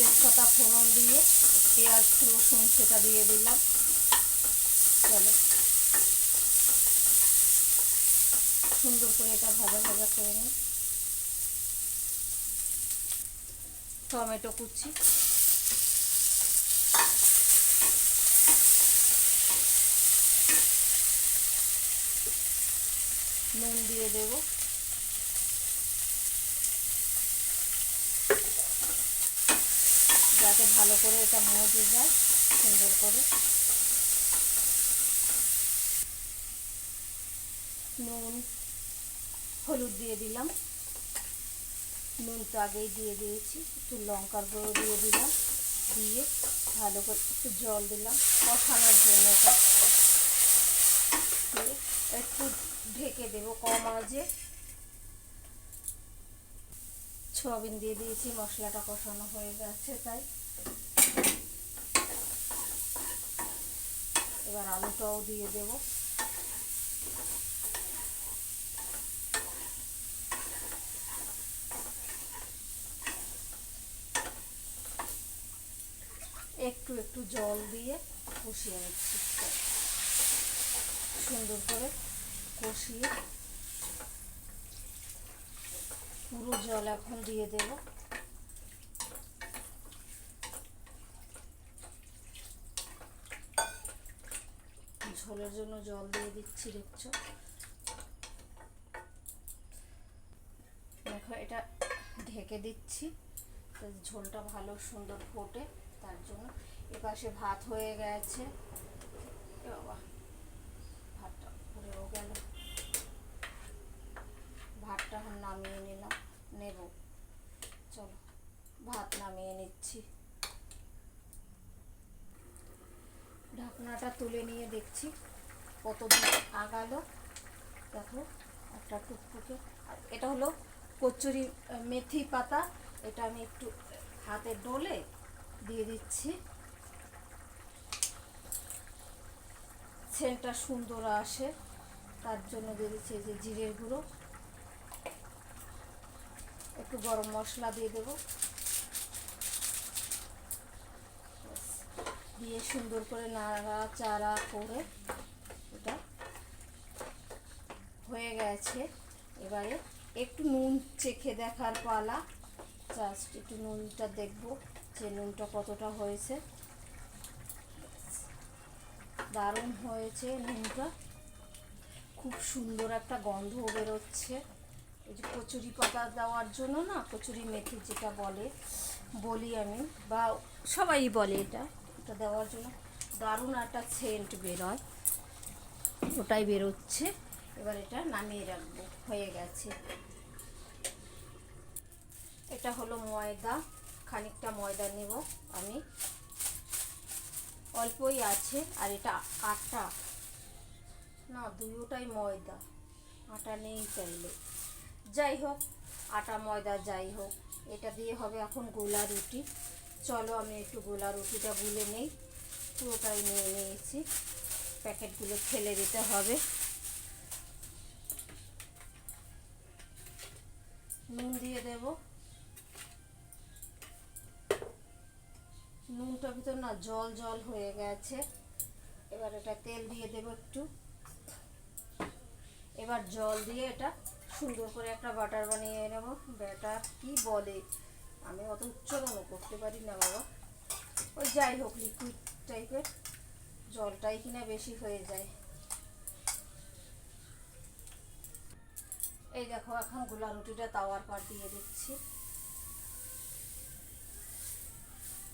তেজপাতা ফোড়ন দিয়ে, পেঁয়াজ, রসুন সেটা দিয়ে দিলাম। চলো। সুন্দর করে এটা ভাজা ভাজা করে নিই। টমেটো কুচি। নুন দিয়ে দেব। যাতে ভালো করে এটা মজে যায়, সুন্দর করে। নুন, হলুদ দিয়ে দিলাম। নুন তো আগেই দিয়ে দিয়েছি, একটু লঙ্কার গুঁড়ো দিয়ে দিলাম, দিয়ে ভালো করে একটু জল দিলাম, কষানোর জন্য এটা। একটু ঢেকে দেবো কম আজে সোয়াবিন দিয়ে দিয়েছি, মশলাটা কষানো হয়ে গেছে তাই। এবার আলুটাও দিয়ে দেবো। একটু একটু জল দিয়ে কষিয়ে নিচ্ছি। সুন্দর করে কষিয়ে পুরো জল এখন দিয়ে দেব। ঝোলের জন্য জল দিয়ে দিচ্ছি, দেখছ? দেখো, এটা ঢেকে দিচ্ছি। ঝোলটা ভালো সুন্দর ফোটে, তার জন্য। এপাশে ভাত হয়ে গেছে। বাবা, ভাতটা পুড়েও গেল ভাতটা এখন নামিয়ে নিলাম নেব চলো ভাত নামিয়ে নিচ্ছি ঢাকনাটা তুলে নিয়ে দেখছি কত আগালো। দেখো, একটা টুকটুকে। এটা হলো কচুরি মেথি পাতা। এটা আমি একটু হাতে ডলে দিয়ে দিচ্ছি। সেন্টটা সুন্দর আসে। তার জন্য দিয়ে দিচ্ছি যে জিরের গুঁড়ো। একটু গরম মশলা দিয়ে দেবো ব্যাস। দিয়ে সুন্দর করে নাড়া চাড়া করে এটা হয়ে গেছে। এবারে একটু নুন চেখে দেখার পালা। জাস্ট একটু নুনটা দেখব যে নুনটা কতটা হয়েছে। দারুণ হয়েছে নুনটা। খুব সুন্দর একটা গন্ধ বেরোচ্ছে। এই যে কচুরি পাতা দেওয়ার জন্য না, কচুরি মেথি যেটা বলে, বলি আমি, বা সবাই বলে এটা। এটা দেওয়ার জন্য দারুণ একটা সেন্ট বেরোয়। ওটাই বেরোচ্ছে। এবার এটা নামিয়ে রাখব। হয়ে গেছে। এটা হলো ময়দা। খানিকটা ময়দা নেব আমি। অল্পই আছে, আর এটা আটা। না দুটোটাই ময়দা। আটা নেই চাইলে। যাই হোক, আটা ময়দা যাই হোক। এটা দিয়ে হবে এখন গোলা রুটি। চলো আমি একটু গোলা রুটিটা গুলে নেই। পুরোটাই নিয়ে নিয়েছি। প্যাকেটগুলো ফেলে দিতে হবে। নুন দিয়ে দেব। নুনটা ভিতর না জল জল হয়ে গেছে। এবার এটা তেল দিয়ে দেব একটু। এবার জল দিয়ে এটা সুন্দর করে একটা বাটার বানিয়ে নেব। ব্যাটার কি বলে? আমি অত উচ্চারণও করতে পারি না, বাবা। ওই যাই হোক লিকুইড টাইপের জলটাই কিনা বেশি হয়ে যায়। এই দেখো, এখন গোলা রুটিটা তাওয়ার পার দিয়ে দিচ্ছি।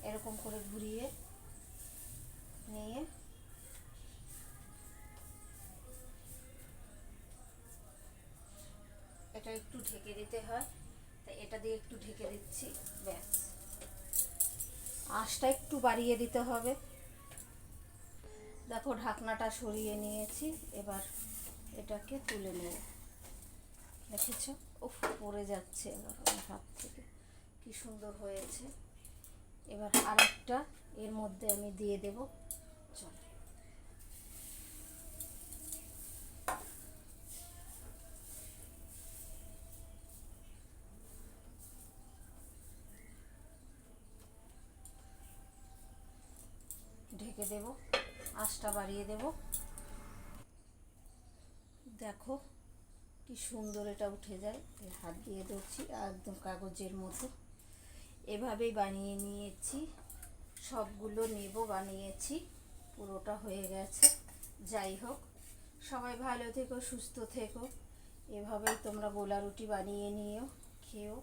এরকম করে ঘুরিয়ে নিয়ে এটা একটু ঢেকে দিতে হয়। এটা দিয়ে একটু ঢেকে দিচ্ছি, ব্যাস। আঁশটা একটু বাড়িয়ে দিতে হবে। দেখো, ঢাকনাটা সরিয়ে নিয়েছি, এবার এটাকে তুলে নেব। দেখেছ? ও পড়ে যাচ্ছে এবার হাত থেকে। কি সুন্দর হয়েছে। এবার আরেকটা এর মধ্যে আমি দিয়ে দেব। চলো। ঢেকে দেব। আঁচটা বাড়িয়ে দেব। দেখো কি সুন্দর এটা উঠে যায়। হাত দিয়ে ধরছি, একদম কাগজের মতো। এভাবেই বানিয়ে নিয়েছি। সবগুলো নেব, বানিয়েছি। পুরোটা হয়ে গেছে। যাই হোক, সবাই ভালো থেকো, সুস্থ থেকো। এভাবেই তোমরা গোলা রুটি বানিয়ে নিও, খেও।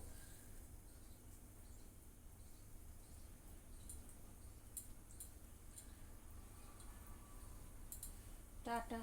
টাটা